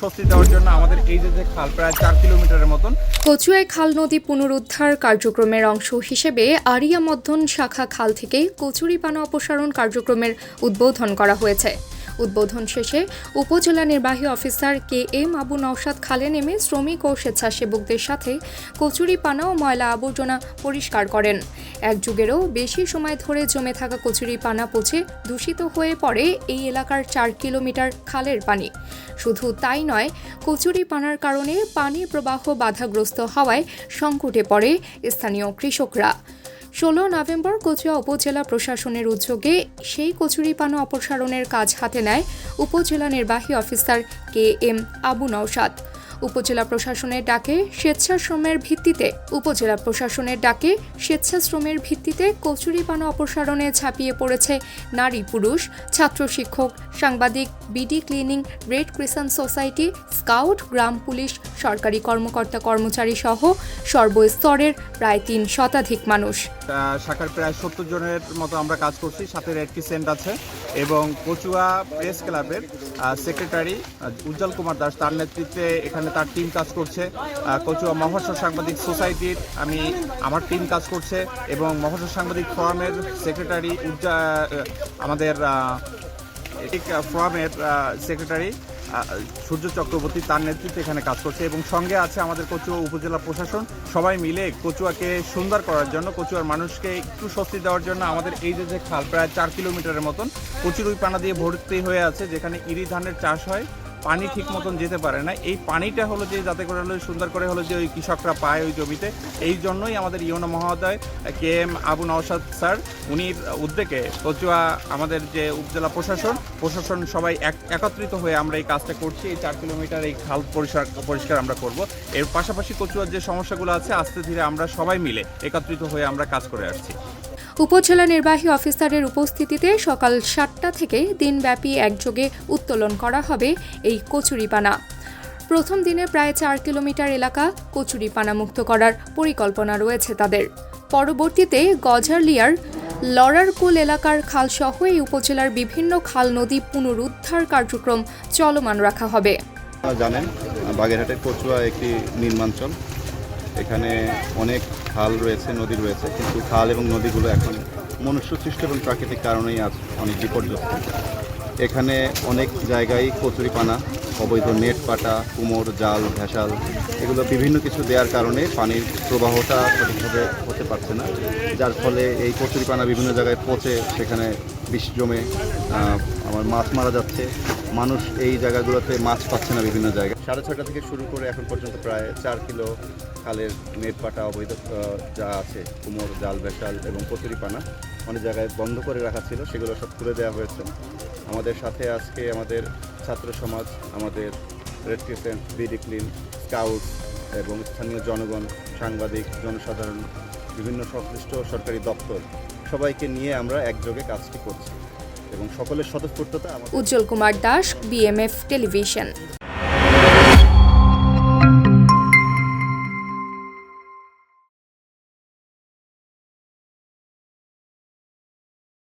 স্বস্তি দেওয়ার জন্য আমাদের এই যে খাল, প্রায় চার কিলোমিটারের মতন। কচুয়ায় খাল নদী পুনরুদ্ধার কার্যক্রমের অংশ হিসেবে আরিয়া মধ্যন শাখা খাল থেকে কচুরিপানা অপসারণ কার্যক্রমের উদ্বোধন করা হয়েছে। উদ্বোধন শেষে উপজেলা নির্বাহী officer K M Abu Naushad খালে নেমে শ্রমিক ও স্বেচ্ছাসেবকদের সাথে কচুরিপানা ও ময়লা আবর্জনা পরিষ্কার করেন। এক যুগেরও বেশি সময় ধরে জমে থাকা কচুরিপানা পচে দূষিত হয়ে পড়ে এই এলাকার চার কিলোমিটার খালের পানি। শুধু তাই নয় কচুরিপানার কারণে পানি প্রবাহ বাধাগ্রস্ত হওয়ায় সংকটে পড়ে স্থানীয় কৃষকরা। ষোলো নভেম্বর কচুয়া উপজেলা প্রশাসনের উদ্যোগে সেই কচুরিপানা অপসারণের কাজ হাতে নেয় উপজেলা নির্বাহী officer K M Abu Naushad. উপজেলা প্রশাসনের ডাকে স্বেচ্ছাশ্রমের ভিত্তিতে, উপজেলা প্রশাসনের ডাকে স্বেচ্ছাশ্রমের ভিত্তিতে কচুরিপানা অপসারণে ঝাঁপিয়ে পড়েছে নারী পুরুষ, ছাত্র শিক্ষক, সাংবাদিক, BD cleaning, red crescent society, scout, গ্রাম পুলিশ, সরকারি কর্মকর্তা কর্মচারী সহ সর্বস্তরের প্রায় তিন শতাধিক মানুষ। শাখার প্রায় সত্তর জনের মতো আমরা কাজ করছি, সাথে রেড ক্রিসেন্ট আছে এবং কচুয়া প্রেস ক্লাবের সেক্রেটারি উজ্জ্বল কুমার দাস, তার নেতৃত্বে এখানে তার টিম কাজ করছে। কচুয়া মহাশয় সাংবাদিক সোসাইটির, আমি আমার টিম কাজ করছে এবং মহাশয় সাংবাদিক ফোরামের সেক্রেটারি উজ্জা আমাদের ফোরামের সেক্রেটারি সূর্য চক্রবর্তী তার নেতৃত্বে এখানে কাজ করছে এবং সঙ্গে আছে আমাদের কচুয়া উপজেলা প্রশাসন। সবাই মিলে কচুয়াকে সুন্দর করার জন্য, কচুয়ার মানুষকে একটু স্বস্তি দেওয়ার জন্য আমাদের এই যে যে খাল, প্রায় চার কিলোমিটারের মতন কচুরুই পানা দিয়ে ভর্তি হয়ে আছে, যেখানে ইরি ধানের চাষ হয়। পানি ঠিক মতন যেতে পারে না। এই পানিটা হলো যে, যাতে করে হলো সুন্দর করে হলো যে, ওই কৃষকরা পায় ওই জমিতে, এই জন্যই আমাদের ইউনো মহোদয়, K M Abu Naushad sir উনির উদ্যোগে কচুয়া আমাদের যে উপজেলা প্রশাসন প্রশাসন সবাই এক- একত্রিত হয়ে আমরা এই কাজটা করছি। এই চার কিলোমিটার এই খাল পরিষ্কার পরিষ্কার আমরা করব। এর পাশাপাশি কচুয়ার যে সমস্যাগুলো আছে, আস্তে ধীরে আমরা সবাই মিলে একত্রিত হয়ে আমরা কাজ করে আসছি। উপজেলা নির্বাহী অফিসারের উপস্থিতিতে সকাল সাতটা থেকে দিনব্যাপী একযোগে উত্তোলন করা হবে এই কচুরিপানা। প্রথম দিনে প্রায় চার কিলোমিটার এলাকা কচুরিপানা মুক্ত করার পরিকল্পনা রয়েছে তাদের। পরবর্তীতে গজারলিয়ার লড়ারকুল এলাকার খালসহ এই উপজেলার বিভিন্ন খাল নদী পুনরুদ্ধার কার্যক্রম চলমান রাখা হবে। জানেন, বাগেরহাটের কচুয়া একটি নির্মাঞ্চল এখানে অনেক খাল রয়েছে, নদী রয়েছে, কিন্তু খাল এবং নদীগুলো এখন মনুষ্য সৃষ্ট এবং প্রাকৃতিক কারণেই আজ অনেক বিপর্যস্ত। এখানে অনেক জায়গায় কচুরিপানা, অবৈধ নেট পাটা, কুমোর, জাল, ভেসাল, এগুলো বিভিন্ন কিছু দেওয়ার কারণে পানির প্রবাহটা সঠিকভাবে হতে পারছে না, যার ফলে এই কচুরিপানা বিভিন্ন জায়গায় পচে সেখানে বিষ জমে আমার মাছ মারা যাচ্ছে। মানুষ এই জায়গাগুলোতে মাছ পাচ্ছে না বিভিন্ন জায়গায়। সাড়ে ছটা থেকে শুরু করে এখন পর্যন্ত প্রায় চার কিলো খালের নেট পাটা, অবৈধ যা আছে, কুমোর, জাল বেশাল এবং কচুরিপানা অনেক জায়গায় বন্ধ করে রাখা ছিল। সেগুলো সব তুলে দেওয়া হয়েছে। আমাদের সাথে আজকে আমাদের ছাত্র সমাজ, আমাদের red crescent, BD clean scout এবং স্থানীয় জনগণ, সাংবাদিক, জনসাধারণ, বিভিন্ন সংশ্লিষ্ট সরকারি দপ্তর সবাইকে নিয়ে আমরা একযোগে কাজটি করছি এবং সকলের স্বতঃস্ফূর্ততা উজ্জ্বল কুমার দাস বিএমএফ টেলিভিশন